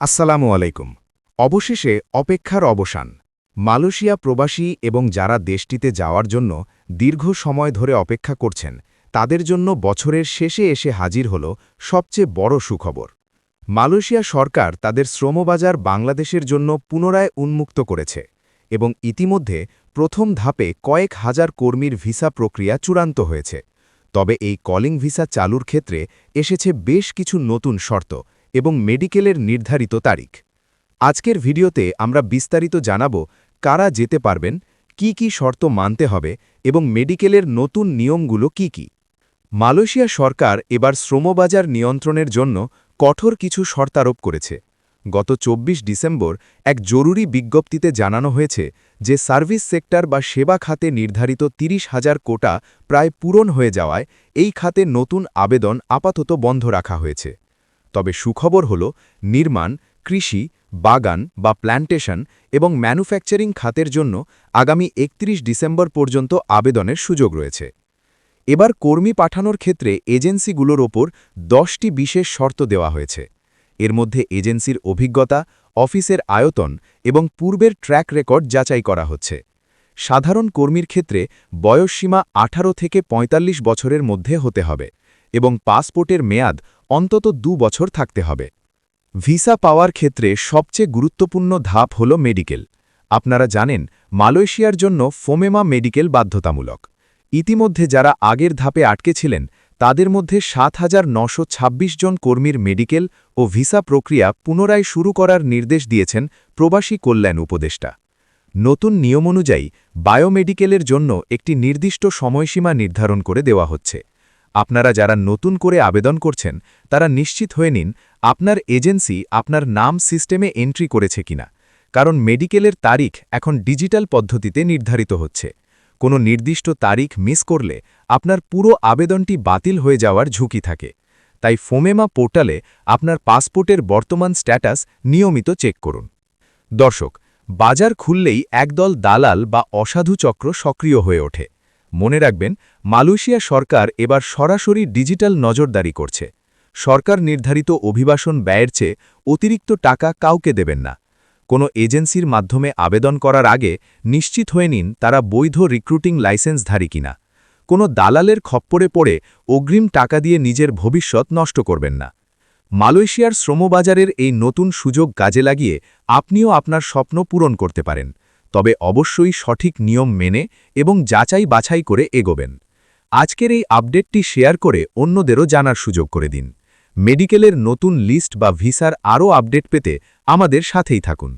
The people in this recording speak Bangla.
আসসালামু আলাইকুম। অবশেষে অপেক্ষার অবসান। মালয়েশিয়া প্রবাসী এবং যারা দেশটিতে যাওয়ার জন্য দীর্ঘ সময় ধরে অপেক্ষা করছেন, তাদের জন্য বছরের শেষে এসে হাজির হল সবচেয়ে বড় সুখবর। মালয়েশিয়া সরকার তাদের শ্রমবাজার বাংলাদেশের জন্য পুনরায় উন্মুক্ত করেছে এবং ইতিমধ্যে প্রথম ধাপে কয়েক হাজার কর্মীর ভিসা প্রক্রিয়া চূড়ান্ত হয়েছে। তবে এই কলিং ভিসা চালুর ক্ষেত্রে এসেছে বেশ কিছু নতুন শর্ত এবং মেডিকেলের নির্ধারিত তারিখ। আজকের ভিডিওতে আমরা বিস্তারিত জানাব কারা যেতে পারবেন, কি কি শর্ত মানতে হবে এবং মেডিকেলের নতুন নিয়মগুলো কি কি। মালয়েশিয়া সরকার এবার শ্রমবাজার নিয়ন্ত্রণের জন্য কঠোর কিছু শর্তারোপ করেছে। গত ২৪ ডিসেম্বর এক জরুরি বিজ্ঞপ্তিতে জানানো হয়েছে যে সার্ভিস সেক্টর বা সেবা খাতে নির্ধারিত তিরিশ হাজার কোটা প্রায় পূরণ হয়ে যাওয়ায় এই খাতে নতুন আবেদন আপাতত বন্ধ রাখা হয়েছে। তবে সুখবর হল, নির্মাণ, কৃষি, বাগান বা প্ল্যান্টেশন এবং ম্যানুফ্যাকচারিং খাতের জন্য আগামী ৩১ ডিসেম্বর পর্যন্ত আবেদনের সুযোগ রয়েছে। এবার কর্মী পাঠানোর ক্ষেত্রে এজেন্সিগুলোর ওপর দশটি বিশেষ শর্ত দেওয়া হয়েছে। এর মধ্যে এজেন্সির অভিজ্ঞতা, অফিসের আয়তন এবং পূর্বের ট্র্যাক রেকর্ড যাচাই করা হচ্ছে। সাধারণ কর্মীর ক্ষেত্রে বয়সসীমা ১৮ থেকে ৪৫ বছরের মধ্যে হতে হবে এবং পাসপোর্টের মেয়াদ অন্তত দু বছর থাকতে হবে। ভিসা পাওয়ার ক্ষেত্রে সবচেয়ে গুরুত্বপূর্ণ ধাপ হল মেডিকেল। আপনারা জানেন, মালয়েশিয়ার জন্য ফোমেমা মেডিকেল বাধ্যতামূলক। ইতিমধ্যে যারা আগের ধাপে আটকে ছিলেন, তাদের মধ্যে সাত হাজার জন কর্মীর মেডিকেল ও ভিসা প্রক্রিয়া পুনরায় শুরু করার নির্দেশ দিয়েছেন প্রবাসী কল্যাণ উপদেষ্টা। নতুন নিয়ম অনুযায়ী, বায়োমেডিকেলের জন্য একটি নির্দিষ্ট সময়সীমা নির্ধারণ করে দেওয়া হচ্ছে। আপনারা যারা নতুন করে আবেদন করছেন, তারা নিশ্চিত হয়ে নিন, আপনার এজেন্সি আপনার নাম সিস্টেমে এন্ট্রি করেছে কিনা। কারণ মেডিকেলের তারিখ এখন ডিজিটাল পদ্ধতিতে নির্ধারিত হচ্ছে। কোনো নির্দিষ্ট তারিখ মিস করলে আপনার পুরো আবেদনটি বাতিল হয়ে যাওয়ার ঝুঁকি থাকে। তাই ফোমেমা পোর্টালে আপনার পাসপোর্টের বর্তমান স্ট্যাটাস নিয়মিত চেক করুন। দর্শক, বাজার খুললেই একদল দালাল বা অসাধু চক্র সক্রিয় হয়ে ওঠে। মনে রাখবেন, মালয়েশিয়া সরকার এবার সরাসরি ডিজিটাল নজরদারি করছে। সরকার নির্ধারিত অভিবাসন ব্যয়ের চেয়ে অতিরিক্ত টাকা কাউকে দেবেন না। কোনো এজেন্সির মাধ্যমে আবেদন করার আগে নিশ্চিত হয়ে নিন তারা বৈধ রিক্রুটিং লাইসেন্সধারী কিনা। কোনো দালালের খপ্পরে পড়ে অগ্রিম টাকা দিয়ে নিজের ভবিষ্যৎ নষ্ট করবেন না। মালয়েশিয়ার শ্রমবাজারের এই নতুন সুযোগ কাজে লাগিয়ে আপনিও আপনার স্বপ্ন পূরণ করতে পারেন। তবে অবশ্যই সঠিক নিয়ম মেনে এবং যাচাই বাছাই করে এগোবেন। আজকের এই আপডেটটি শেয়ার করে অন্যদেরও জানার সুযোগ করে দিন। মেডিকেলের নতুন লিস্ট বা ভিসার আরও আপডেট পেতে আমাদের সাথেই থাকুন।